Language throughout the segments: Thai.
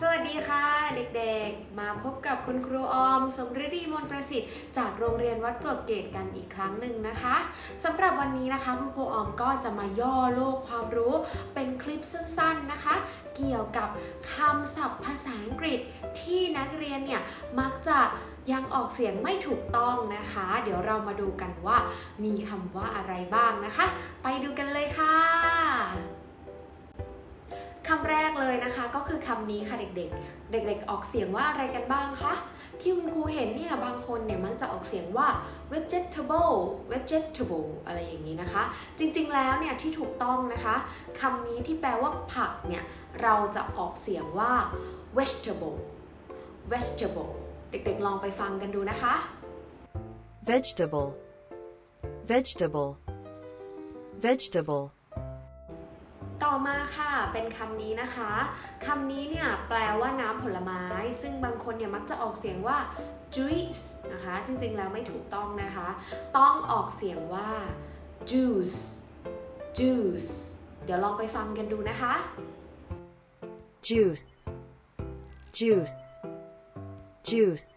สวัสดีค่ะ เด็กๆ มาพบกับคุณครูออม สมฤดีมนต์ประสิทธิ์จากโรงเรียนวัดปลวกเกตกันอีกครั้งหนึ่งนะคะสำหรับวันนี้นะคะคุณครูออมก็จะมาย่อโลกความรู้เป็นคลิปสั้นๆนะคะ เกี่ยวกับคำศัพท์ภาษาอังกฤษที่นักเรียนเนี่ยมักจะยังออกเสียงไม่ถูกต้องนะคะ เดี๋ยวเรามาดูกันว่ามีคำว่าอะไรบ้างนะคะ ไปดูกันเลยค่ะ คำแรกเลยนะคะ ก็คือคำนี้ค่ะเด็กๆ เด็กๆ ออกเสียงว่าอะไรกันบ้างคะ ที่คุณครูเห็นเนี่ยบางคนเนี่ยมักจะออกเสียงว่า vegetable vegetable อะไรอย่างนี้นะคะ จริงๆ แล้วเนี่ยที่ถูกต้องนะคะคำนี้ที่แปลว่าผักเนี่ยเราจะออกเสียงว่า vegetable vegetable เด็กๆ ลองไปฟังกันดูนะคะ vegetable vegetable vegetable ต่อมาค่ะ เป็นคำนี้นะคะ คำนี้เนี่ยแปลว่าน้ำผลไม้ ซึ่งบางคนเนี่ยมักจะออกเสียงว่า juice นะคะ จริงๆ แล้วไม่ถูกต้องนะคะ ต้องออกเสียงว่า juice juice เดี๋ยวลองไปฟังกันดูนะคะ juice juice juice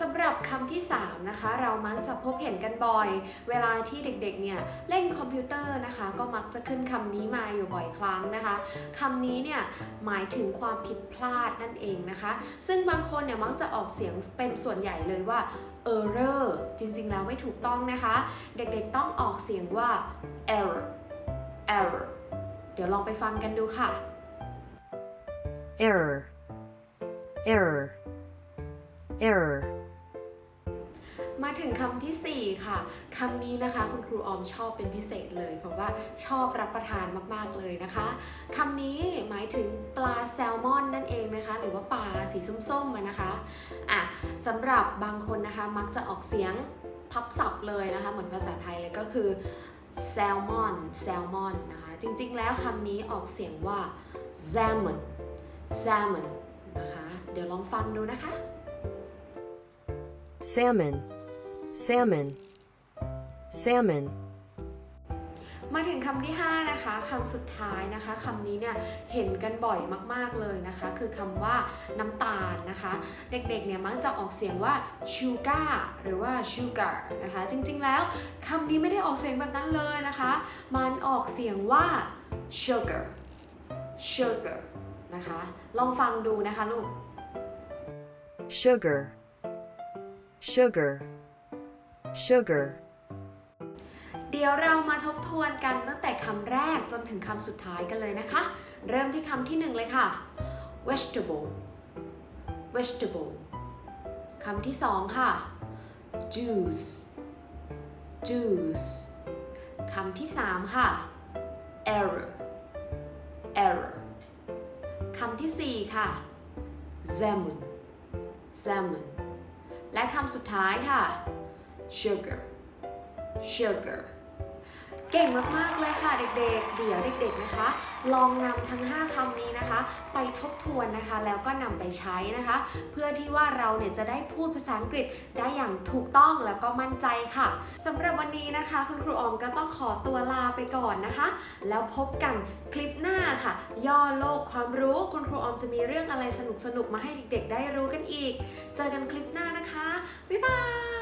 สำหรับคำที่ 3 นะคะ เรามักจะพบเห็นกันบ่อย เวลาที่เด็กๆเนี่ยเล่นคอมพิวเตอร์นะคะ ก็มักจะขึ้นคำนี้มาอยู่บ่อยครั้งนะคะคำนี้เนี่ยหมายถึงความผิดพลาดนั่นเองนะคะ ซึ่งบางคนเนี่ยมักจะออกเสียงเป็นส่วนใหญ่เลยว่า error จริงๆ แล้วไม่ถูกต้องนะคะ เด็กๆต้องออกเสียงว่า error error เดี๋ยวลองไปฟังกันดูค่ะ error error error มาถึงคำทีสี่ 4 ค่ะ คำนี้นะคะ คุณครูออมชอบเป็นพิเศษเลย เพราะว่าชอบรับประทานมากๆเลยนะคะ คำนี้หมายถึงปลาแซลมอนนั่นเองนะคะ หรือว่าปลาสีส้มๆนะคะอะสำหรับบางคนนะคะมักจะออกเสียงทับศัพท์เลยนะคะ เหมือนภาษาไทยเลยก็คือแซลมอนแซลมอนนะคะ จริงๆ แล้วคำนี้ออกเสียงว่า salmon salmon นะคะ เดี๋ยวลองฟังดูนะคะ salmon salmon salmon มาถึงคำที่ 5 นะคะคำสุดท้ายนะคะคำนี้เนี่ยเห็นกันบ่อยมากๆเลยนะคะ คือคำว่าน้ำตาลนะคะ เด็กๆเนี่ยมักจะออกเสียงว่า sugar หรือว่า sugar นะคะ จริงๆแล้วคำนี้ไม่ได้ออกเสียงแบบนั้นเลยนะคะ มันออกเสียงว่า sugar sugar นะคะ ลองฟังดูนะคะลูก sugar sugar sugar เดี๋ยวเรามาทบทวนกันตั้งแต่คำแรกจนถึงคำสุดท้ายกันเลยนะคะ เริ่มที่คำที่หนึ่งเลยค่ะ vegetable vegetable คำที่สองค่ะ juice juice คำที่สามค่ะ error error คำที่สี่ค่ะ salmon salmon และคำสุดท้ายค่ะ sugar sugar เก่งมากๆเลยค่ะเด็กๆ เดี๋ยวเด็ก ๆนะคะ ลองนำทั้ง 5คำนี้นะคะ ไปทบทวนนะคะ แล้วก็นำไปใช้นะคะ เพื่อที่ว่าเราเนี่ยจะได้พูดภาษาอังกฤษได้อย่างถูกต้องแล้วก็มั่นใจค่ะสำหรับวันนี้นะคะ คุณครูออมก็ต้องขอตัวลาไปก่อนนะคะ แล้วพบกันคลิปหน้าค่ะ ย่อโลกความรู้คุณครูออมจะมีเรื่องอะไรสนุกๆมาให้เด็กๆ ได้รู้กันอีก เจอกันคลิปหน้านะคะบ๊ายบาย